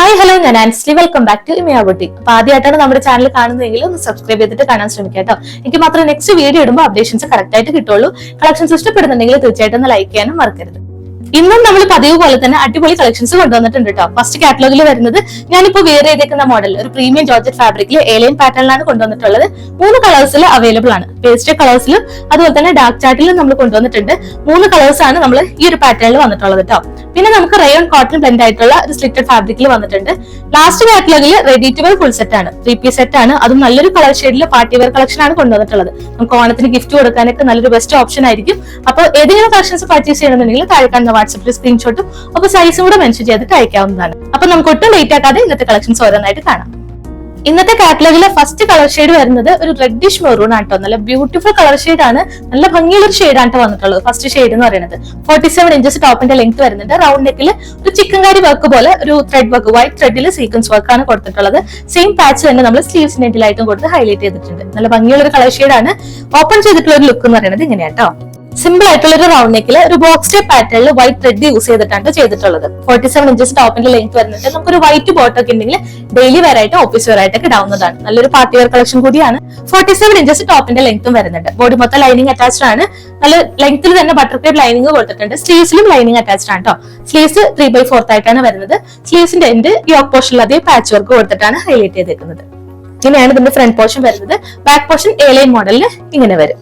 Hi hello ഞാൻ Ansley. Welcome back to Imaya boutique അപ്പൊ ആദ്യമായിട്ടാണ് നമ്മുടെ ചാനൽ കാണുന്നതെങ്കിൽ ഒന്ന് സബ്സ്ക്രൈബ് ചെയ്തിട്ട് കാണാൻ ശ്രമിക്കുക കേട്ടോ. എനിക്ക് മാത്രം നെക്സ്റ്റ് വീഡിയോ ഇടുമ്പോൾ അപ്ഡേഷൻസ് കറക്റ്റ് ആയിട്ട് കിട്ടുള്ളൂ. കളക്ഷൻസ് ഇഷ്ടപ്പെടുന്നുണ്ടെങ്കിൽ തീർച്ചയായിട്ടും ഒന്ന് ലൈക്ക് ചെയ്യാനും മറക്കരുത്. ഇന്നും നമ്മൾ പതിവ് പോലെ തന്നെ അടിപൊളി കളക്ഷൻസ് കൊണ്ടുവന്നിട്ടുണ്ട് കേട്ടോ ഫസ്റ്റ് കാറ്റലോഗിൽ വരുന്നത് ഞാനിപ്പോ വേറെ ചെയ്തേക്കുന്ന മോഡൽ ഒരു പ്രീമിയം ജോർജറ്റ് ഫാബ്രിക്കിൽ ഏലിയൻ പാറ്റേണിലാണ് കൊണ്ടുവന്നിട്ടുള്ളത്. മൂന്ന് കളേഴ്സിൽ അവൈലബിൾ ആണ്. പേസ്റ്റ് കളേഴ്സിലും അതുപോലെ തന്നെ ഡാർക്ക് ചാർട്ടിലും നമ്മൾ കൊണ്ടുവന്നിട്ടുണ്ട്. മൂന്ന് കളേഴ്സ് ആണ് നമ്മൾ ഈ ഒരു പാറ്റേണിൽ വന്നിട്ടുള്ളത് കേട്ടോ പിന്നെ നമുക്ക് റയോൺ കോട്ടൺ ബ്ലെൻഡ് ആയിട്ടുള്ള ഒരു സ്ലിറ്റഡ് ഫാബ്രിക്കിൽ വന്നിട്ടുണ്ട്. Last കാറ്റലോഗിൽ ready to wear full set ആണ്. ത്രീ പീസ് സെറ്റ് ആണ്. അതും നല്ലൊരു കളർ ഷെയ്ഡിൽ പാർട്ടി വെയർ കളക്ഷൻ ആണ് കൊണ്ടുവന്നിട്ടുള്ളത്. നമുക്ക് ഓണത്തിന് ഗിഫ്റ്റ് കൊടുക്കാനൊക്കെ നല്ലൊരു ബെസ്റ്റ് ഓപ്ഷൻ ആയിരിക്കും. അപ്പോൾ ഏതെങ്കിലും കളക്ഷൻസ് പർച്ചേസ് ചെയ്യണമെന്നുണ്ടെങ്കിൽ താഴെ കാണുന്ന വാട്സപ്പിൽ സ്ക്രീൻഷോട്ടും അപ്പോൾ സൈസും കൂടെ മെൻഷൻ ചെയ്തിട്ട് അയക്കാവുന്നതാണ്. അപ്പൊ നമുക്ക് ഒട്ടും ലേറ്റ് ആക്കാതെ ഇന്നത്തെ കളക്ഷൻസ് ഓരോന്നായിട്ട് കാണാം. ഇന്നത്തെ കാറ്റലോഗിലെ ഫസ്റ്റ് കളർ ഷെയ്ഡ് വരുന്നത് ഒരു റെഡിഷ് മെറൂൺ ആട്ടോ. നല്ല ബ്യൂട്ടിഫുൾ കളർ ഷെയ്ഡ് ആണ്. നല്ല ഭംഗിയുള്ള ഒരു ഷെയ്ഡ് ആട്ടോ വന്നിട്ടുള്ളത് ഫസ്റ്റ് ഷെയ്ഡ് എന്ന് പറയുന്നത്. ഫോർട്ടി സെവൻ ഇഞ്ചസ് ടോപ്പിന്റെ ലെങ്ത് വരുന്നുണ്ട്. റൗണ്ട് നെക്കിൽ ഒരു ചിക്കൻ കാരി വർക്ക് പോലെ ഒരു ത്രെഡ് വർക്ക് വൈറ്റ് ത്രെഡിൽ സീക്വൻസ് വർക്ക് ആണ് കൊടുത്തിട്ടുള്ളത്. സെയിം പാച്ച് തന്നെ നമ്മൾ സ്ലീവ്സ് നെറ്റിലായിട്ടും കൊടുത്ത് ഹൈലൈറ്റ് ചെയ്തിട്ടുണ്ട്. നല്ല ഭംഗിയുള്ള ഒരു കളർ ഷെയ്ഡ് ആണ്. ഓപ്പൺ ചെയ്തിട്ടുള്ള ഒരു ലുക്ക് എന്ന് പറയുന്നത് ഇങ്ങനെയാട്ടോ. സിമ്പിൾ ആയിട്ടുള്ള ഒരു റൗണ്ട് നെക്കിൽ ഒരു ബോക്സ് ടൈപ്പ് പാറ്റേണിൽ വൈറ്റ് ത്രെഡ് യൂസ് ചെയ്തിട്ടാണ് ചെയ്തിട്ടുള്ളത്. ഫോർട്ടി സെവൻ ഇഞ്ചസ് ടോപ്പിന്റെ ലെങ്ത് വരുന്നുണ്ട്. നമുക്കൊരു വൈറ്റ് ബോട്ട് ഒക്കെ ഉണ്ടെങ്കിൽ ഡെയിലി വെയർ ആയിട്ട് ഓഫീസ് വെയർ ആയിട്ടൊക്കെ ഇടാവുന്നതാണ്. നല്ലൊരു പാർട്ടി വെയർ കളക്ഷൻ കൂടിയാണ്. ഫോർട്ടി സെവൻ ഇഞ്ചസ് ടോപ്പിന്റെ ലെങ്ത്തും വരുന്നുണ്ട്. ബോഡി മൊത്തം ലൈനിങ് അറ്റാച്ച്ഡ് ആണ്. നല്ല ലെങ്ത്തിൽ തന്നെ ബട്ടർഫ്ലൈ ലൈനിങ് കൊടുത്തിട്ടുണ്ട്. സ്ലീവ്സിലും ലൈനിങ് അറ്റാച്ച്ഡ് ആണ് കേട്ടോ സ്ലീവ്സ് ത്രീ ബൈ ഫോർത്ത് ആയിട്ടാണ് വരുന്നത്. സ്ലീവ്സിന്റെ എൻഡ് യോക്ക് പോർഷനിൽ അതേ പാച്ച് വർക്ക് കൊടുത്തിട്ടാണ് ഹൈലൈറ്റ് ചെയ്തേക്കുന്നത്. ഇങ്ങനെയാണ് ഇതിന്റെ ഫ്രണ്ട് പോർഷൻ വരുന്നത്. ബാക്ക് പോർഷൻ എ ലൈൻ മോഡലിൽ ഇങ്ങനെ വരും.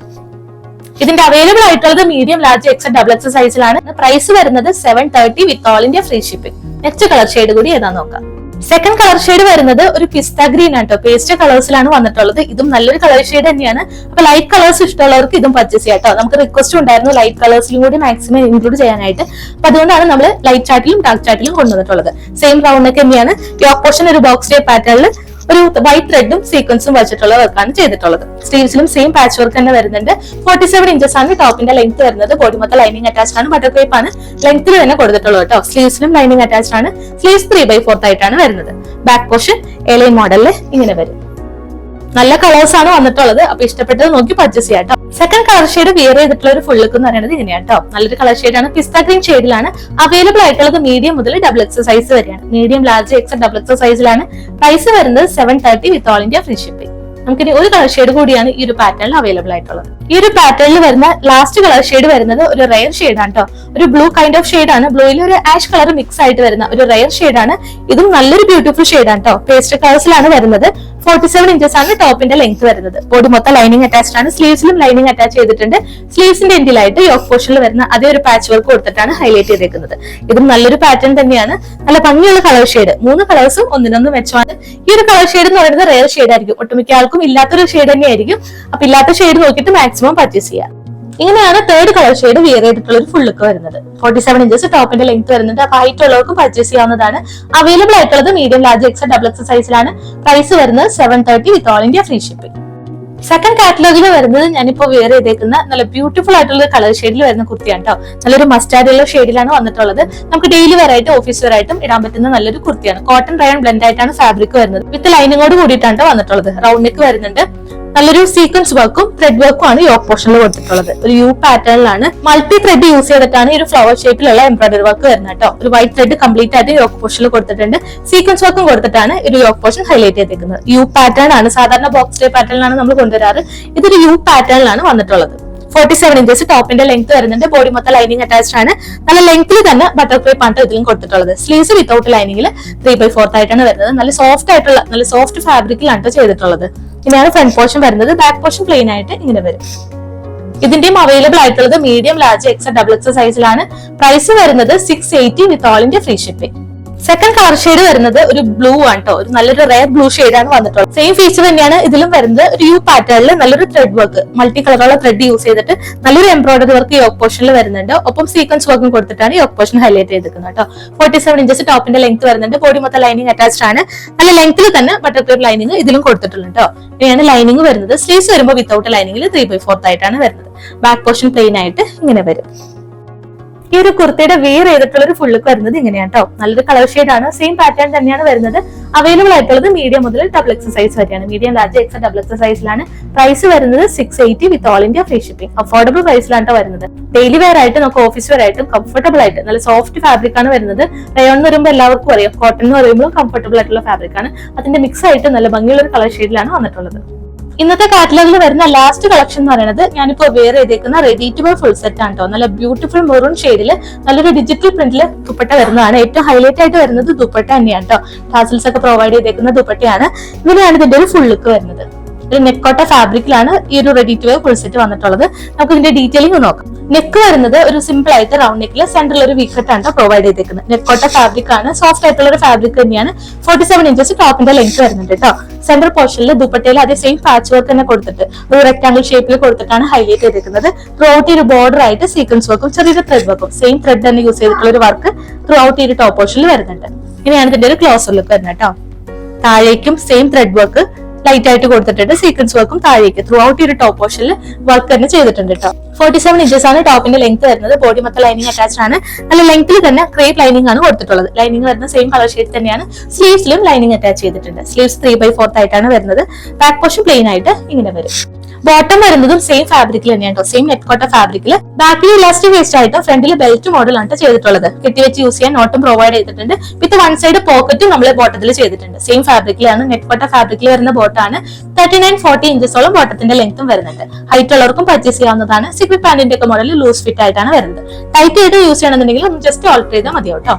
ഇതിന്റെ അവൈലബിൾ ആയിട്ടുള്ളത് medium large X double X സൈസിലാണ് പ്രൈസ് വരുന്നത് seven thirty with all India free shipping next colour shade കൂടി ഏതാ നോക്കാം. സെക്കൻഡ് കളർ ഷെയ്ഡ് വരുന്നത് ഒരു പിസ്ത ഗ്രീൻ ആട്ടോ പേസ്റ്റ് കളേഴ്സിലാണ് വന്നിട്ടുള്ളത്. ഇതും നല്ലൊരു കളർ ഷെയ്ഡ് തന്നെയാണ്. അപ്പൊ ലൈറ്റ് കളേഴ്സ് ഇഷ്ടമുള്ളവർക്ക് ഇതും പർച്ചേസ് ചെയ്യാം കേട്ടോ നമുക്ക് റിക്വസ്റ്റ് ഉണ്ടായിരുന്നു ലൈറ്റ് കളേഴ്സിലും കൂടി മാക്സിമം ഇൻക്ലൂഡ് ചെയ്യാനായിട്ട്. അപ്പൊ അതുകൊണ്ടാണ് നമ്മൾ ലൈറ്റ് ചാർട്ടിലും ഡാർക്ക് ചാർട്ടിലും കൊണ്ടുവന്നിട്ടുള്ളത്. സെയിം റൗണ്ട് ഒക്കെ തന്നെയാണ്. യോക്ക് പോർഷൻ ഒരു ബോക്സ് ടൈപ്പ് പാറ്റേണിൽ ഒരു വൈറ്റ് ത്രെഡും സീക്വൻസും വെച്ചിട്ടുള്ള വർക്കാണ് ചെയ്തിട്ടുള്ളത്. സ്ലീവ്സിലും സെയിം പാച്ച് വർക്ക് തന്നെ വരുന്നുണ്ട്. ഫോർട്ടി സെവൻ ഇഞ്ചസ് ആണ് ടോപ്പിന്റെ ലെങ്ത് വരുന്നത്. ബോഡി മൊത്തം ലൈനിങ് അറ്റാച്ച് ആണ്. ബട്ടർ ക്രേപ്പ് ആണ്. ലെങ്ത്തിൽ തന്നെ കൊടുത്തിട്ടുള്ളത് കേട്ടോ സ്ലീവ്സിലും ലൈനിങ് അറ്റാച്ച് ആണ്. സ്ലീവ്സ് ത്രീ ബൈ ഫോർത്ത് ആയിട്ടാണ് വരുന്നത്. ബാക്ക് പോർഷൻ എലൈ മോഡലിൽ ഇങ്ങനെ വരും. നല്ല കളേഴ്സ് ആണ് വന്നിട്ടുള്ളത്. അപ്പൊ ഇഷ്ടപ്പെട്ടത് നോക്കി പർച്ചേസ് ചെയ്യാം കേട്ടോ സെക്കൻഡ് കളർ ഷെയ്ഡ് വിയർ ചെയ്തിട്ടുള്ള ഒരു ഫുൾ ലുക്ക് എന്ന് പറയുന്നത് ഇങ്ങനെയാണ് കേട്ടോ നല്ലൊരു കളർ ഷെയ്ഡാണ് പിസ്ത ഗ്രീൻ ഷെയ്ഡിലാണ് അവൈലബിൾ ആയിട്ടുള്ളത് മീഡിയം മുതൽ ഡബിൾ എക്സ് സൈസ് വരെയാണ്. Medium large X double X സൈസിലാണ് പ്രൈസ് വരുന്നത് seven thirty with all India free shipping നമുക്കിനി ഒരു കളർ ഷെയ്ഡ് കൂടിയാണ് ഈ ഒരു പാറ്റേണിൽ അവൈലബിൾ ആയിട്ടുള്ളത്. ഈ ഒരു പാറ്റേണിൽ വരുന്ന ലാസ്റ്റ് കളർ ഷെയ്ഡ് വരുന്നത് ഒരു റയർ ഷെയ്ഡ് ആണ് കേട്ടോ ഒരു ബ്ലൂ കൈൻഡ് ഓഫ് ഷെയ്ഡ് ആണ്. ബ്ലൂയിൽ ഒരു ആഷ് കളർ മിക്സ് ആയിട്ട് വരുന്ന ഒരു റയർ ഷെയ്ഡ് ആണ്. ഇതും നല്ലൊരു ബ്യൂട്ടിഫുൾ ഷെയ്ഡ് ആണ് കേട്ടോ പേസ്റ്റ് കളേഴ്സിലാണ് വരുന്നത്. ഫോർട്ടി സെവൻ ഇഞ്ചസ് ആണ് ടോപ്പിന്റെ ലെങ്ത് വരുന്നത്. ബോഡി മൊത്തം ലൈനിങ് അറ്റാച്ച്ഡ് ആണ്. സ്ലീവ്സിലും ലൈനിങ് അറ്റാച്ച് ചെയ്തിട്ടുണ്ട്. സ്ലീവ്സിന്റെ എൻഡിലായിട്ട് യോക്ക് പോർഷനിൽ വരുന്ന അതേ ഒരു പാച്ച് വർക്ക് കൊടുത്തിട്ടാണ് ഹൈലൈറ്റ് ചെയ്തേക്കുന്നത്. ഇതും നല്ലൊരു പാറ്റേൺ തന്നെയാണ്. നല്ല ഭംഗിയുള്ള കളർ ഷെയ്ഡ് മൂന്ന് കളേഴ്സും ഒന്നിനൊന്ന് വെച്ചാണ് ഈ ഒരു കളർ ഷെയ്ഡ് എന്ന് പറയുന്നത് റെയർ ഷെയ്ഡ് ആയിരിക്കും. ഒട്ടുമിക്ക ആൾക്കും ഇല്ലാത്തൊരു ഷെയ്ഡ് തന്നെയായിരിക്കും. അപ്പൊ ഇല്ലാത്ത ഷെയ്ഡ് നോക്കിയിട്ട് മാക്സിമം പർച്ചേസ് ചെയ്യാം. ഇങ്ങനെയാണ് തേർഡ് കളർ ഷെയ്ഡ് വിയർ ചെയ്തിട്ടുള്ള ഒരു ഫുൾ ലുക്ക് വരുന്നത്. ഫോർട്ടി സെവൻ ഇഞ്ചസ് ടോപ്പിന്റെ ലെങ്ത് വരുന്നുണ്ട്. അപ്പൊ ഹൈറ്റ് ഉള്ളവർക്കും പർച്ചേസ് ചെയ്യാവുന്നതാണ്. അവൈലബിൾ ആയിട്ടുള്ളത് medium large X double X സൈസിലാണ് പ്രൈസ് വരുന്നത് seven thirty with all India free shipping second കാറ്റലോഗിൽ വരുന്നത് ഞാനിപ്പോ വെയർ ചെയ്തേക്കുന്ന നല്ല ബ്യൂട്ടിഫുൾ ആയിട്ടുള്ള കളർ ഷെയ്ഡിൽ വരുന്ന കുർത്തിയാണ് കേട്ടോ നല്ലൊരു മസ്റ്റാർഡ് യെല്ലോ ഷെയ്ഡിലാണ് വന്നിട്ടുള്ളത്. നമുക്ക് ഡെയിലി വെയർ ആയിട്ട് ഓഫീസ് വെയർ ആയിട്ടും ഇടാൻ പറ്റുന്ന നല്ലൊരു കുർത്തിയാണ്. കോട്ടൺ റയൺ ബ്ലെൻഡ് ആയിട്ടാണ് ഫാബ്രിക് വരുന്നത്. വിത്ത് ലൈനിങ്ങോട് കൂടിയിട്ടാണ് ട്ടോ വന്നിട്ടുള്ളത്. റൗണ്ട് നെക്ക് വരുന്നുണ്ട്. നല്ലൊരു സീക്വൻസ് വർക്കും ത്രെഡ് വർക്കും ആണ് യോക്ക് പോർഷനിൽ കൊടുത്തിട്ടുള്ളത്. ഒരു യു പാറ്റേണിലാണ് മൾട്ടി ത്രെഡ് യൂസ് ചെയ്തിട്ടാണ് ഈ ഒരു ഫ്ലവർ ഷേപ്പിലുള്ള എംബ്രോയിഡറി വർക്ക് വരുന്നത് കേട്ടോ. ഒരു വൈറ്റ് ത്രെഡ് കംപ്ലീറ്റ് ആയിട്ട് യോക്ക് പോർഷനിൽ കൊടുത്തിട്ടുണ്ട്. സീക്വൻസ് വർക്കും കൊടുത്തിട്ടാണ് ഈ ഒരു യോക്ക് പോർഷൻ ഹൈലൈറ്റ് ചെയ്തിരിക്കുന്നത് യു പാറ്റേൺ ആണ്. സാധാരണ ബോക്സ് ടൈപ്പ് പാറ്റേണിലാണ് നമ്മൾ കൊണ്ടുവരാറ്. ഇതൊരു യു പാറ്റേണിലാണ് വന്നിട്ടുള്ളത്. ഫോർട്ടി സെവൻ ഇഞ്ചസ് ടോപ്പിന്റെ ലെങ്ത് വരുന്നുണ്ട്. ബോഡി മൊത്തം ലൈനിങ് അറ്റാച്ച്ഡ് ആണ്. നല്ല ലെങ്ത്തിൽ തന്നെ ബട്ടർഫ്ലൈ പാട്ട് ഇതിലും കൊടുത്തിട്ടുള്ളത്. സ്ലീവ്സ് വിത്തൗട്ട് ലൈനിങ്ങിൽ ത്രീ ബൈ ഫോർത്ത് ആയിട്ടാണ് വരുന്നത്. നല്ല സോഫ്റ്റ് ആയിട്ടുള്ള നല്ല സോഫ്റ്റ് ഫാബ്രിക്കിലാണ് ട്ടോ ചെയ്തിട്ടുള്ളത്. ഇങ്ങനെയാണ് ഫ്രണ്ട് പോർഷൻ വരുന്നത്. ബാക്ക് പോർഷൻ പ്ലെയിൻ ആയിട്ട് ഇങ്ങനെ വരും. ഇതിന്റെയും അവൈലബിൾ ആയിട്ടുള്ളത് medium large X double X സൈസിലാണ് പ്രൈസ് വരുന്നത് six eighty with all India free shipping second colour shade വരുന്നത് ഒരു ബ്ലൂ ആണ് കേട്ടോ ഒരു നല്ലൊരു റെയർ ബ്ലൂ ആണ് വന്നിട്ടുള്ളത്. സെയിം ഫീച്ചർ തന്നെയാണ് ഇതിലും വരുന്നത്. ഒരു യു പാറ്റേണിൽ നല്ലൊരു ത്രെഡ് വർക്ക് മൾട്ടി കളറുള്ള ത്രെഡ് യൂസ് ചെയ്തിട്ട് നല്ലൊരു എംബ്രോയിഡറി വർക്ക് യോക്ക് പോർഷനിൽ വരുന്നുണ്ട്. ഒപ്പം സീക്വൻസ് വർക്കും കൊടുത്തിട്ടാണ് യോക്ക് പോർഷൻ ഹൈലൈറ്റ് ചെയ്തിരിക്കുന്നത് കേട്ടോ. ഫോർട്ടി സെവൻ ഇഞ്ചസ് ടോപ്പിന്റെ ലെങ്ത് വരുന്നുണ്ട്. ബോഡി മൊത്തം ലൈനിങ് അറ്റാച്ച്ഡ് ആണ്. നല്ല ലെങ്ത്തിൽ തന്നെ ബട്ടർ ക്രീം ലൈനിങ് ഇതിലും കൊടുത്തിട്ടുണ്ട് കേട്ടോ. ഇങ്ങനെയാണ് ലൈനിങ് വരുന്നത്. സ്ലീവ്സ് വരുമ്പോൾ വിത്തൗട്ട് ലൈനിങ്ങിൽ ത്രീ ബൈ ഫോർത്ത് ആയിട്ടാണ് വരുന്നത്. ബാക്ക് പോർഷൻ പ്ലെയിൻ ആയിട്ട് ഇങ്ങനെ വരും. ഈ ഒരു കുർത്തയുടെ വെയർ ചെയ്തിട്ടുള്ള ഒരു ലുക്ക് വരുന്നത് ഇങ്ങനെയാണ് കേട്ടോ നല്ലൊരു കളർ ഷെയ്ഡ് ആണ്. സെയിം പാറ്റേൺ തന്നെയാണ് വരുന്നത്. അവൈലബിൾ ആയിട്ടുള്ളത് മീഡിയം മുതൽ ഡബിൾ എക്സ് സൈസ് വരെയാണ്. Medium large X double X സൈസിലാണ് പ്രൈസ് വരുന്നത് six eighty with all India free shipping affordable പ്രൈസിലാണ് വരുന്നത്. ഡെയിലി വെയർ ആയിട്ട് നമുക്ക് ഓഫീസ് വെയർ ആയിട്ടും കംഫർട്ടബിൾ ആയിട്ട് നല്ല സോഫ്റ്റ് ഫാബ്രിക് ആണ് വരുന്നത്. റയോൺ എന്ന് പറയുമ്പോൾ എല്ലാവർക്കും അറിയാം. കോട്ടൺ എന്ന് പറയുമ്പോൾ കംഫർട്ടബിൾ ആയിട്ടുള്ള ഫാബ്രിക് ആണ്. അതിന്റെ മിക്സ് ആയിട്ട് നല്ല ഭംഗിയുള്ള ഒരു കളർ ഷെയ്ഡിലാണ് വന്നിട്ടുള്ളത്. ഇന്നത്തെ കാറ്റലോഗിൽ വരുന്ന ലാസ്റ്റ് കളക്ഷൻ എന്ന് പറയുന്നത് ഞാനിപ്പോ വേറെ ചെയ്തേക്കുന്ന ready to wear full set ആണ് കേട്ടോ നല്ല ബ്യൂട്ടിഫുൾ മെറൂൺ ഷെയ്ഡിൽ നല്ലൊരു ഡിജിറ്റൽ പ്രിന്റിൽ ദുപ്പട്ട വരുന്നതാണ്. ഏറ്റവും ഹൈലൈറ്റ് ആയിട്ട് വരുന്നത് ദുപ്പട്ട തന്നെയാണ് കേട്ടോ ടാസിൽസ് ഒക്കെ പ്രൊവൈഡ് ചെയ്തേക്കുന്ന ദുപ്പട്ടയാണ്. ഇങ്ങനെയാണ് ഇതിന്റെ ഒരു ഫുൾ ലുക്ക് വരുന്നത്. ഒരു നെക്കോട്ട ഫാബ്രിക്കിലാണ് ഈ ഒരു ready to wear full set വന്നിട്ടുള്ളത്. നമുക്ക് ഇതിന്റെ ഡീറ്റെയിലിംഗ് നോക്കാം. നെക്ക് വരുന്നത് ഒരു സിമ്പിൾ ആയിട്ട് റൗണ്ട് നെക്കിൽ സെന്ററിൽ ഒരു വീക്കറ്റാണ് പ്രൊവൈഡ് ചെയ്തേക്കുന്നത് നെക്കോട്ട ഫാബ്രിക് ആണ് സോഫ്റ്റ് ആയിട്ടുള്ള ഒരു ഫാബ്രിക് തന്നെയാണ്. ഫോർട്ടി സെവൻ ഇഞ്ചസ് ടോപ്പിന്റെ ലെങ്ത് വരുന്നുണ്ട് കേട്ടോ സെന്റർ പോർഷനിൽ ദുപ്പട്ടയിൽ അതേ സെയിം പാച്ച് വർക്ക് തന്നെ കൊടുത്തിട്ട് ഒരു റെക്ടാംഗിൾ ഷേപ്പിൽ കൊടുത്തിട്ടാണ് ഹൈലൈറ്റ് ചെയ്തിരിക്കുന്നത് ത്രൂ ഔട്ട് ഒരു ബോർഡർ ആയിട്ട് സീക്വൻസ് വർക്കും ചെറിയൊരു ത്രെഡ് വർക്കും സെയിം ത്രെഡ് തന്നെ യൂസ് ചെയ്തിട്ടുള്ള ഒരു വർക്ക് ത്രൂ ഔട്ട് ഈ ടോപ്പ് പോർഷനിൽ വരുന്നുണ്ട്. ഇങ്ങനെയാണ് ഇതിന്റെ ഒരു ക്ലോസർ ലുക്ക് വരുന്നത് കേട്ടോ താഴേക്കും സെയിം ത്രെഡ് വർക്ക് ലൈറ്റ് ആയിട്ട് കൊടുത്തിട്ടുണ്ട്. സീക്വൻസ് വർക്കും താഴേക്ക് ത്രൂ ഔട്ട് ഈ ഒരു ടോപ്പ് പോർഷനിൽ വർക്ക് തന്നെ ചെയ്തിട്ടുണ്ട് കേട്ടോ ഫോർട്ടി സെവൻ ഇഞ്ചസ് ആണ് ടോപ്പിന്റെ ലെങ്ത് വരുന്നത്. ബോഡി മൊത്തം ലൈനിങ് അറ്റാച്ച്ഡ് ആണ്. നല്ല ലെങ്ത്തിൽ തന്നെ ക്രേപ്പ് ലൈനിങ് ആണ് കൊടുത്തിട്ടുള്ളത്. ലൈനിങ് വരുന്ന സെയിം കളർ ഷെയ്ഡ് തന്നെയാണ് സ്ലീവ്സിലും ലൈനിങ് അറ്റാച്ച് ചെയ്തിട്ടുണ്ട്. സ്ലീവ്സ് ത്രീ ബൈ ഫോർത്ത് ആയിട്ടാണ് വരുന്നത്. ബാക്ക് പോർഷൻ പ്ലെയിൻ ആയിട്ട് ഇങ്ങനെ വരും. ബോട്ടം വരുന്നതും സെയിം ഫാബ്രിക്കിൽ തന്നെയാണ് കേട്ടോ സെയിം നെറ്റ്കോട്ട ഫാബ്രിക്കിൽ ബാക്കിൽ ഇലാസ്റ്റിക് വേസ്റ്റ് ആയിട്ടും ഫ്രണ്ടിൽ ബെൽറ്റ് മോഡലാണ് ചെയ്തിട്ടുള്ളത്. കെട്ടിവെച്ച് യൂസ് ചെയ്യാൻ നോട്ടും പ്രൊവൈഡ് ചെയ്തിട്ടുണ്ട്. വിത്ത് വൺ സൈഡ് പോക്കറ്റും നമ്മൾ ബോട്ടത്തിൽ ചെയ്തിട്ടുണ്ട്. സെയിം ഫാബ്രിക്കിലാണ് നെറ്റ്കോട്ട ഫാബ്രിക്കിൽ വരുന്ന ബോട്ടാണ് തേർട്ടി നയൻ ഫോർട്ടി ഇഞ്ചസോളം ബോട്ടത്തിന്റെ ലെങ്ത്തും വരുന്നുണ്ട്. ഹൈറ്റ് ഉള്ളവർക്കും പർച്ചേസ് ചെയ്യാവുന്നതാണ്. സിക്വി പാന്റിന്റെ ഒക്കെ മോഡൽ ലൂസ് ഫിറ്റ് ആയിട്ടാണ് വരുന്നത്. ടൈറ്റ് ചെയ്ത് യൂസ് ചെയ്യണമെന്നുണ്ടെങ്കിൽ ജസ്റ്റ് ഓൾട്ടർ ചെയ്താൽ മതിയോ കേട്ടോ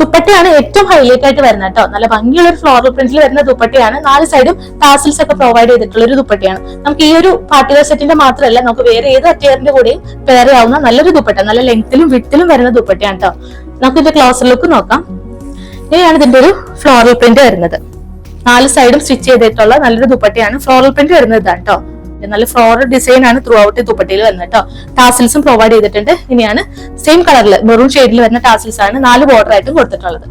ദുപ്പട്ടയാണ് ഏറ്റവും ഹൈലൈറ്റ് ആയിട്ട് വരുന്നത് കേട്ടോ. നല്ല ഭംഗിയുള്ള ഒരു ഫ്ലോറൽ പ്രിന്റിൽ വരുന്ന ദുപ്പട്ടയാണ്. നാല് സൈഡും ടാസിൽസ് ഒക്കെ പ്രൊവൈഡ് ചെയ്തിട്ടുള്ള ഒരു ദുപ്പട്ടയാണ്. നമുക്ക് ഈ ഒരു പാർട്ടി വെയർ സെറ്റിന്റെ മാത്രമല്ല നമുക്ക് വേറെ ഏത് അറ്റയറിന്റെ കൂടെയും പെയർ ആവുന്ന നല്ലൊരു ദുപ്പട്ട നല്ല ലെങ്ത്തിലും വിട്ടിലും വരുന്ന ദുപ്പട്ടയാണ് കേട്ടോ. നമുക്ക് ഇതിന്റെ ക്ലോസർ ലുക്ക് നോക്കാം. ഇങ്ങനെയാണ് ഇതിന്റെ ഒരു ഫ്ലോറൽ പ്രിന്റ് വരുന്നത്. നാല് സൈഡും സ്റ്റിച്ച് ചെയ്തിട്ടുള്ള നല്ലൊരു ദുപ്പട്ടയാണ് ഫ്ലോറൽ പ്രിന്റ് വരുന്നത് ഇതാണ് കേട്ടോ നല്ല ഫ്ലോറൽ ഡിസൈൻ ആണ് ത്രൂ ഔട്ട് ദുപ്പട്ടയിൽ വരുന്നത് കേട്ടോ ടാസിൽസും പ്രൊവൈഡ് ചെയ്തിട്ടുണ്ട്. ഇനിയാണ് സെയിം കളറിൽ മെറൂൺ ഷെയ്ഡിൽ വരുന്ന ടാസിൽസ് ആണ് നാല് ബോർഡർ ആയിട്ടും കൊടുത്തിട്ടുള്ളത്.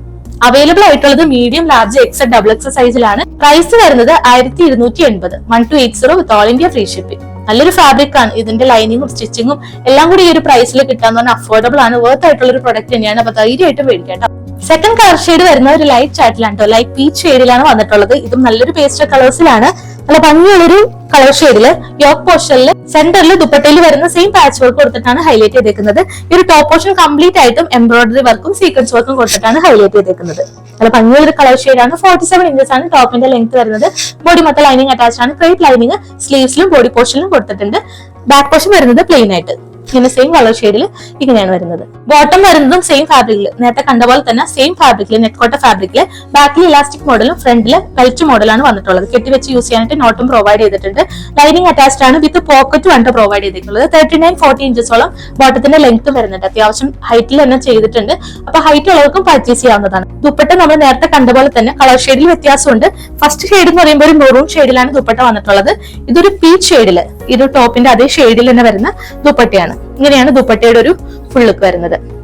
അവൈലബിൾ ആയിട്ടുള്ളത് medium large X double X സൈസിലാണ് പ്രൈസ് വരുന്നത് ആയിരത്തി ഇരുന്നൂറ്റി എൺപത് one two eight zero with all India free shipping നല്ലൊരു ഫാബ്രിക് ആണ്. ഇതിന്റെ ലൈനിങ്ങും സ്റ്റിച്ചിങ്ങും എല്ലാം കൂടി ഈ ഒരു പ്രൈസിൽ കിട്ടാന്ന് പറഞ്ഞാൽ അഫോർഡബിൾ ആണ്. വർത്ത് ആയിട്ടുള്ള ഒരു പ്രൊഡക്റ്റ് തന്നെയാണ്. അപ്പൊ ധൈര്യമായിട്ട് മേടിക്കാം കേട്ടോ സെക്കൻഡ് കളർ ഷെയ്ഡ് വരുന്ന ഒരു ലൈറ്റ് ചാറ്റിലാണ് കേട്ടോ ലൈറ്റ് പീച്ച് ഷെയ്ഡിലാണ് വന്നിട്ടുള്ളത്. ഇതും നല്ലൊരു പേസ്റ്റർ കളേഴ്സിലാണ് നല്ല ഭംഗിയുള്ളൊരു കളർ ഷെയ്ഡിൽ യോക്ക് പോർഷനിൽ സെന്ററിൽ ദുപ്പട്ടയിൽ വരുന്ന സെയിം പാച്ച് വർക്ക് കൊടുത്തിട്ടാണ് ഹൈലൈറ്റ് ചെയ്തേക്കുന്നത്. ഈ ഒരു ടോപ്പ് പോർഷൻ കംപ്ലീറ്റ് ആയിട്ടും എംബ്രോയിഡറി വർക്കും സീക്വൻസ് വർക്കും കൊടുത്തിട്ടാണ് ഹൈലൈറ്റ് ചെയ്തേക്കുന്നത്. നല്ല ഭംഗിയുള്ളൊരു കളർ ഷെയ്ഡാണ് ഫോർട്ടി സെവൻ ഇഞ്ചസ് ആണ് ടോപ്പിന്റെ ലെങ്ത് വരുന്നത്. ബോഡി മൊത്തം ലൈനിങ് അറ്റാച്ച് ആണ്. ക്രേപ്പ് ലൈനിങ് സ്ലീവ്സിലും ബോഡി പോർഷനിലും കൊടുത്തിട്ടുണ്ട്. ബാക്ക് പോർഷൻ വരുന്നത് പ്ലെയിൻ ആയിട്ട്. ഇങ്ങനെ സെയിം കളർ ഷെയ്ഡിൽ ഇങ്ങനെയാണ് വരുന്നത്. ബോട്ടം വരുന്നതും സെയിം ഫാബ്രിക്കിൽ നേരത്തെ കണ്ട പോലെ തന്നെ സെയിം ഫാബ്രിക്കിൽ നെറ്റ്കോട്ട ഫാബ്രിക്കിൽ ബാക്കിൽ ഇലാസ്റ്റിക് മോഡലും ഫ്രണ്ടിൽ ബെൽറ്റ് മോഡലാണ് വന്നിട്ടുള്ളത്. കെട്ടിവെച്ച് യൂസ് ചെയ്യാനായിട്ട് നോട്ടും പ്രൊവൈഡ് ചെയ്തിട്ടുണ്ട്. ലൈനിങ് അറ്റാച്ച്ഡ് ആണ് വിത്ത് പോക്കറ്റ് ആണ് പ്രൊവൈഡ് ചെയ്തിട്ടുള്ളത്. തേർട്ടി നയൻ ഫോർട്ടി ഇഞ്ചസോളം ബോട്ടത്തിന്റെ ലെങ്ത്തും വരുന്നുണ്ട്. അത്യാവശ്യം ഹൈറ്റിൽ തന്നെ ചെയ്തിട്ടുണ്ട്. അപ്പൊ ഹൈറ്റ് ഉള്ളവർക്കും പർച്ചേസ് ചെയ്യാവുന്നതാണ്. ദുപ്പട്ട നമ്മൾ നേരത്തെ കണ്ട പോലെ തന്നെ കളർ ഷെയ്ഡിൽ വ്യത്യാസമുണ്ട്. ഫസ്റ്റ് ഷെയ്ഡ് എന്ന് പറയുമ്പോൾ ഒരു മെറൂൺ ഷെയ്ഡിലാണ് ദുപ്പട്ട വന്നിട്ടുള്ളത്. ഇതൊരു പീച്ച് ഷെയ്ഡിൽ ഇത് ടോപ്പിന്റെ അതേ ഷെയ്ഡിൽ തന്നെ വരുന്ന ദുപ്പട്ടയാണ്. ഇങ്ങനെയാണ് ദുപ്പട്ടയുടെ ഒരു ഫുൾ ലുക്ക് വരുന്നത്.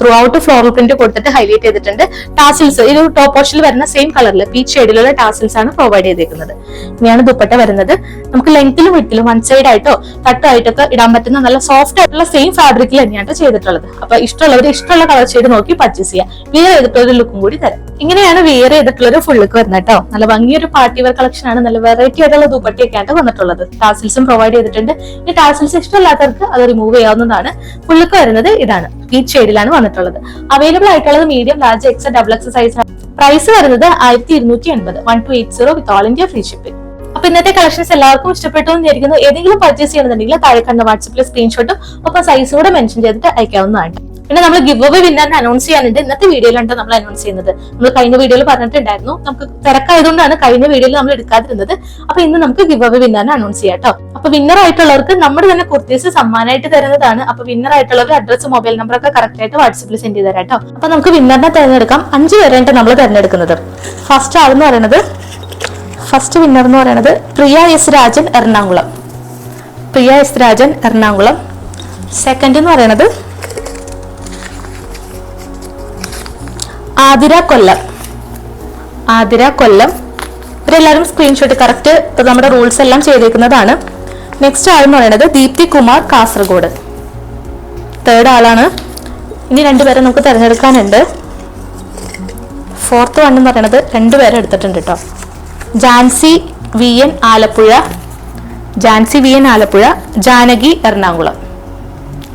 ത്രൂ ഔട്ട് ഫ്ലോറൽ പ്രിന്റ് കൊടുത്തിട്ട് ഹൈലൈറ്റ് ചെയ്തിട്ടുണ്ട്. ടാസിൽസ് ഒരു ടോപ്പ് പോർഷനിൽ വരുന്ന സെയിം കളറിൽ പീച്ച് ഷെയ്ഡിലുള്ള ടാസിൽസ് ആണ് പ്രൊവൈഡ് ചെയ്തേക്കുന്നത്. ഇങ്ങനെയാണ് ദുപ്പട്ട വരുന്നത്. നമുക്ക് ലെങ്ത്തിലും വിട്ടിലും വൺ സൈഡ് ആയിട്ടോ തട്ടായിട്ടൊക്കെ ഇടാൻ പറ്റുന്ന നല്ല സോഫ്റ്റ് ആയിട്ടുള്ള സെയിം ഫാബ്രിക്കിൽ തന്നെയാണ് ചെയ്തിട്ടുള്ളത്. അപ്പൊ ഇഷ്ടമുള്ളവർ ഇഷ്ടമുള്ള കളർ ഷെയ്ഡ് നോക്കി പർച്ചേസ് ചെയ്യാം. വിയർ ചെയ്തിട്ടുള്ള ഒരു ലുക്കും കൂടി തരാം. ഇങ്ങനെയാണ് വിയർ ചെയ്തിട്ടുള്ള ഒരു ലുക്ക് വരുന്നത് കേട്ടോ നല്ല ഭംഗിയൊരു പാർട്ടി വെയർ കളക്ഷൻ ആണ്. നല്ല വെറൈറ്റി ആയിട്ടുള്ള ദുപ്പട്ടിയൊക്കെ ആയിട്ട് വന്നിട്ടുള്ളത് ടാസിൽസും പ്രൊവൈഡ് ചെയ്തിട്ടുണ്ട്. ഈ ടാസിൽസ് ഇഷ്ടമല്ലാത്തവർക്ക് അത് റിമൂവ് ചെയ്യാവുന്നതാണ്. ഫുൾ ലുക്ക് വരുന്നത് ഇതാണ്. പീച്ച് ഷെയ്ഡിലാണ് വന്നിട്ടുള്ളത്. അവൈലബിൾ ആയിട്ടുള്ളത് medium large X double X size price വരുന്നത് ആയിരത്തി ഇരുന്നൂറ്റി എൺപത്. One two eight zero with all India free shipping അപ്പൊ ഇന്നത്തെ കളക്ഷൻസ് എല്ലാവർക്കും ഇഷ്ടപ്പെട്ടു എന്ന് വിചാരിക്കുന്നു. ഏതെങ്കിലും പർച്ചേസ് ചെയ്യണമെന്നുണ്ടെങ്കിൽ താഴെ കണ്ട വാട്സപ്പിലെ സ്ക്രീൻഷോട്ടും ഒപ്പം സൈസ് കൂടെ മെൻഷൻ ചെയ്തിട്ട് അയക്കാവുന്നതാണ്. പിന്നെ നമ്മൾ ഗിവ് അവേ വിന്നറിനെ അനൗൺസ് ചെയ്യാനുണ്ട്. ഇന്നത്തെ വീഡിയോയിലാണ് നമ്മൾ അനൗൺസ് ചെയ്യുന്നത്. നമ്മൾ കഴിഞ്ഞ വീഡിയോയിൽ പറഞ്ഞിട്ടുണ്ടായിരുന്നു. നമുക്ക് തിരക്കായതുകൊണ്ടാണ് കഴിഞ്ഞ വീഡിയോയിൽ നമ്മൾ എടുക്കാതിരുന്നത്. അപ്പൊ ഇന്ന് നമുക്ക് ഗിവ് അവേ വിന്നറിനെ അനൗൺസ് ചെയ്യാം കേട്ടോ അപ്പൊ വിന്നർ ആയിട്ടുള്ളവർക്ക് നമ്മുടെ തന്നെ കുർത്തീസ് സമ്മാനമായിട്ട് തരുന്നതാണ്. അപ്പൊ വിന്നർ ആയിട്ടുള്ളവർ അഡ്രസ് മൊബൈൽ നമ്പർ ഒക്കെ കറക്റ്റ് ആയിട്ട് വാട്സപ്പിൽ സെൻഡ് ചെയ്ത് തരാം കേട്ടോ അപ്പൊ നമുക്ക് വിന്നറിനെ തിരഞ്ഞെടുക്കാം. അഞ്ച് പേരായിട്ട് നമ്മൾ തിരഞ്ഞെടുക്കുന്നത്. ഫസ്റ്റ് ആളെന്ന് പറയുന്നത് ഫസ്റ്റ് വിന്നർ എന്ന് പറയുന്നത് Priya S Rajan Ernakulam. Priya S Rajan Ernakulam. Second എന്ന് പറയുന്നത് ആതിര കൊല്ലം. ആതിര കൊല്ലം. ഇവരെല്ലാവരും സ്ക്രീൻഷോട്ട് കറക്റ്റ് നമ്മുടെ റൂൾസ് എല്ലാം ചെയ്തേക്കുന്നതാണ്. നെക്സ്റ്റ് ആളെന്ന് പറയുന്നത് ദീപ്തി കുമാർ കാസർഗോഡ്. തേർഡ് ആളാണ്. ഇനി രണ്ടുപേരെ നമുക്ക് തിരഞ്ഞെടുക്കാനുണ്ട്. ഫോർത്ത് വൺ എന്ന് പറയുന്നത് രണ്ടുപേരെ എടുത്തിട്ടുണ്ട് കേട്ടോ Jancy V N Alappuzha. Jancy V N Alappuzha Janaki Ernakulam.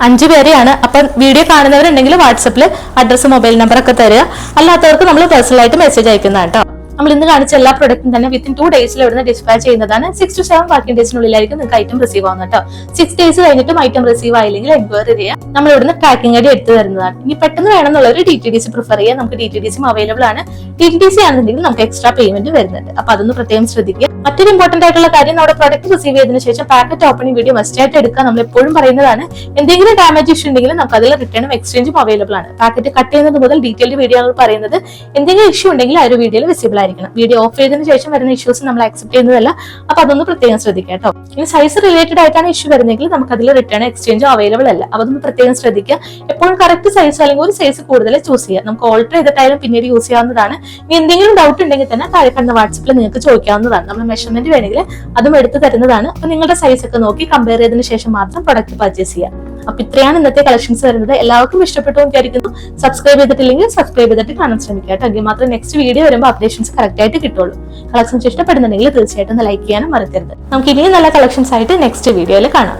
അഞ്ചു പേരെയാണ്. അപ്പം വീഡിയോ കാണുന്നവരുണ്ടെങ്കിൽ വാട്സപ്പിൽ അഡ്രസ്സ് മൊബൈൽ നമ്പർ ഒക്കെ തരിക. അല്ലാത്തവർക്ക് നമ്മൾ പേഴ്സണലായിട്ട് മെസ്സേജ് അയക്കുന്നതാണ് കേട്ടോ നമ്മൾ ഇന്ന് കാണിച്ച എല്ലാ പ്രൊഡക്റ്റും തന്നെ വിത്തിൻ ടു ഡേയ്സിൽ ഇവിടുന്ന് ഡിസ്പാച്ച് ചെയ്യുന്നതാണ്. സിക്സ് ടു സെവൻ വർക്കിംഗ് ഡേയ്സിനുള്ളിലായിരിക്കും നിങ്ങൾക്ക് ഐറ്റം റിസീവ് ആവുന്നത് കേട്ടോ. സിക്സ് ഡേയ്സ് കഴിഞ്ഞിട്ടും ഐറ്റം റിസീവ് ആയില്ലെങ്കിൽ എൻക്വയറി ചെയ്യാം. നമ്മൾ ഇവിടുന്ന് പാക്കിംഗ് ആയിട്ട് എടുത്തു തരുന്നതാണ്. ഇനി പെട്ടെന്ന് വേണമെന്നുള്ളവർ D T D C prefer ചെയ്യാം. നമുക്ക് ഡി ടി ഡി സിയും അവൈലബിൾ ആണ്. ഡി ടി ഡി സി ആണെന്നുണ്ടെങ്കിൽ നമുക്ക് എക്സ്ട്രാ പേയ്മെന്റ് വരുന്നുണ്ട്. അപ്പൊ അതൊന്ന് പ്രത്യേകം ശ്രദ്ധിക്കുക. മറ്റൊരു ഇമ്പോർട്ടന്റ് ആയിട്ടുള്ള കാര്യം നമ്മുടെ പ്രൊഡക്റ്റ് റിസീവ് ചെയ്തതിനു ശേഷം പാക്കറ്റ് ഓപ്പണിംഗ് വീഡിയോ മസ്റ്റ് ആയിട്ട് എടുക്കുക. നമ്മൾ എപ്പോഴും പറയുന്നതാണ് എന്തെങ്കിലും ഡാമേജ് ഇഷ്യൂ ഉണ്ടെങ്കിൽ നമുക്ക് അതിൽ റിട്ടേണും എക്സ്ചേഞ്ചും അവൈലബിൾ ആണ്. പാക്കറ്റ് കട്ട് ചെയ്യുന്നത് മുതൽ ഡീറ്റെയിൽഡ് വീഡിയോ ആണ് പറയുന്നത്. എന്തെങ്കിലും ഇഷ്യൂ ഉണ്ടെങ്കിൽ ആ ഒരു വീഡിയോയിൽ വിസിബിൾ ആയിരിക്കണം വീഡിയോ ഓഫ് ചെയ്തതിന് ശേഷം വരുന്ന ഇഷ്യൂസ് നമ്മൾ അക്സെപ്റ്റ് ചെയ്യുന്നതല്ല. അപ്പൊ അതൊന്ന് പ്രത്യേകം ശ്രദ്ധിക്കുക കേട്ടോ. ഇനി സൈസ് റിലേറ്റഡ് ആയിട്ടാണ് ഇഷ്യൂ വരുന്നെങ്കിൽ നമുക്ക് അതിൽ റിട്ടേൺ എക്സ്ചേഞ്ചോ അവൈലബിൾ അല്ല. അപ്പൊ അതൊന്ന് പ്രത്യേകം ശ്രദ്ധിക്കുക. എപ്പോഴും കറക്റ്റ് സൈസ് അല്ലെങ്കിൽ ഒരു സൈസ് കൂടുതൽ ചൂസ് ചെയ്യുക. നമുക്ക് ഓൾട്ടർ ചെയ്തിട്ടായാലും പിന്നീട് യൂസ് ചെയ്യാവുന്നതാണ്. ഇനി എന്തെങ്കിലും ഡൗട്ട് ഉണ്ടെങ്കിൽ തന്നെ താഴെ കണ്ട വാട്സപ്പിൽ നിങ്ങൾക്ക് ചോദിക്കാവുന്നതാണ്. നമ്മൾ മെഷർമെന്റ് വേണമെങ്കിൽ അതും എടുത്തു തരുന്നതാണ്. അപ്പൊ നിങ്ങളുടെ സൈസ് ഒക്കെ നോക്കി കമ്പയർ ചെയ്തതിനു ശേഷം മാത്രം പ്രൊഡക്റ്റ് പർച്ചേസ് ചെയ്യുക. അപ്പൊ ഇത്രയാണ് ഇന്നത്തെ കളക്ഷൻസ് വരുന്നത്. എല്ലാവർക്കും ഇഷ്ടപ്പെട്ടു വിചാരിക്കുന്നു. സബ്സ്ക്രൈബ് ചെയ്തിട്ടില്ലെങ്കിൽ സബ്സ്ക്രൈബ് ചെയ്തിട്ട് കാണാൻ ശ്രമിക്കുക കേട്ടോ. എങ്കിൽ മാത്രം നെക്സ്റ്റ് വീഡിയോ വരുമ്പോൾ അപ്ഡേഷൻസ് കറക്റ്റ് ആയിട്ട് കിട്ടുള്ളൂ. കളക്ഷൻസ് ഇഷ്ടപ്പെടുന്നുണ്ടെങ്കിൽ തീർച്ചയായിട്ടും ലൈക്ക് ചെയ്യാനും മറക്കരുത്. നമുക്ക് ഇനിയും നല്ല കളക്ഷൻസ് ആയിട്ട് നെക്സ്റ്റ് വീഡിയോയിൽ കാണാം.